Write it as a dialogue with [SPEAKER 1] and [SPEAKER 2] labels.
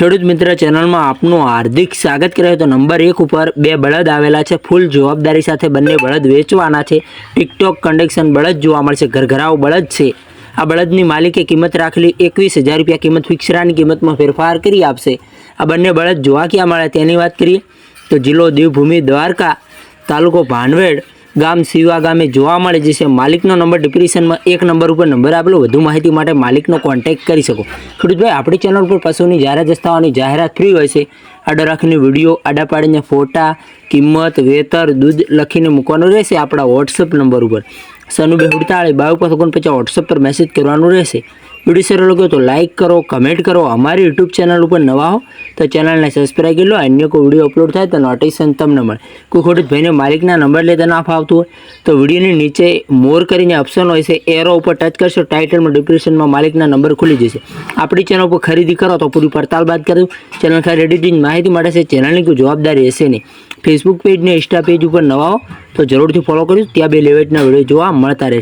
[SPEAKER 1] ખેડૂત મિત્ર ચેનલમાં આપનું હાર્દિક સ્વાગત કરે તો નંબર એક ઉપર બે બળદ આવેલા છે. ફૂલ જવાબદારી સાથે બંને બળદ વેચવાના છે. ટિકટોક કન્ડેક્શન બળદ જોવા મળશે. ઘરઘરાવ બળદ છે. આ બળદની માલિકે કિંમત રાખેલી એકવીસ હજાર રૂપિયા કિંમત ફિક્સરાની કિંમતમાં ફેરફાર કરી આપશે. આ બંને બળદ જોવા ક્યાં મળે તેની વાત કરીએ તો જિલ્લો દેવભૂમિ દ્વારકા તાલુકો ભાનવેડ ગામ સીવા ગામે જોવા મળે છે, માલિકનો નંબર ડિપ્રેશનમાં એક નંબર ઉપર નંબર આપેલો. વધુ માહિતી માટે માલિકનો કોન્ટેક્ટ કરી શકો. ખેડૂતભાઈ, આપણી ચેનલ પર પશુની જાહેરાત દસ્તાઓની જાહેરાત ફ્રી હોય છે. આડા રાખીને વીડિયો આડા પાડીને ફોટા, કિંમત, વેતર, દૂધ લખીને મૂકવાનું રહેશે આપણા વોટ્સઅપ નંબર ઉપર. સનુબે હુડતાળી બાવીસ પાંચ ઓગણપચાસ વોટ્સઅપ પર મેસેજ કરવાનું રહેશે. વીડિયો લાગ્યો તો લાઇક કરો કમેન્ટ કરો, અમારી યુટ્યુબ ચેનલ ઉપર નવા હો, તો ચેનલને સબસ્ક્રાઈબ કરી લો અન્ય કોઈ વીડિયો અપલોડ થાય તો નોટિફિકેશન તમને મળે. કોઈ ખોટું ભાઈને માલિકના નંબર લેતા ના ફાવતું હોય, તો વિડીયોની નીચે મોર કરીને ઓપ્શન હોય છે એરો ઉપર ટચ કરશો ટાઇટલમાં ડિપ્રેશનમાં માલિકના નંબર ખુલી જશે. આપણી ચેનલ ઉપર ખરીદી કરો તો પૂરી પડતાલ બાદ કરો ચેનલ ખાલી એડિટિંગ માહિતી માટે છે ચેનલની કોઈ જવાબદારી હશે નહીં. ફેસબુક પેજ ને ઇન્સ્ટા પેજ ઉપર નવા હો તો જરૂરથી ફોલો કરીશ. ત્યાં બે લેવેટના વીડિયો જોવા મળતા રહેશે.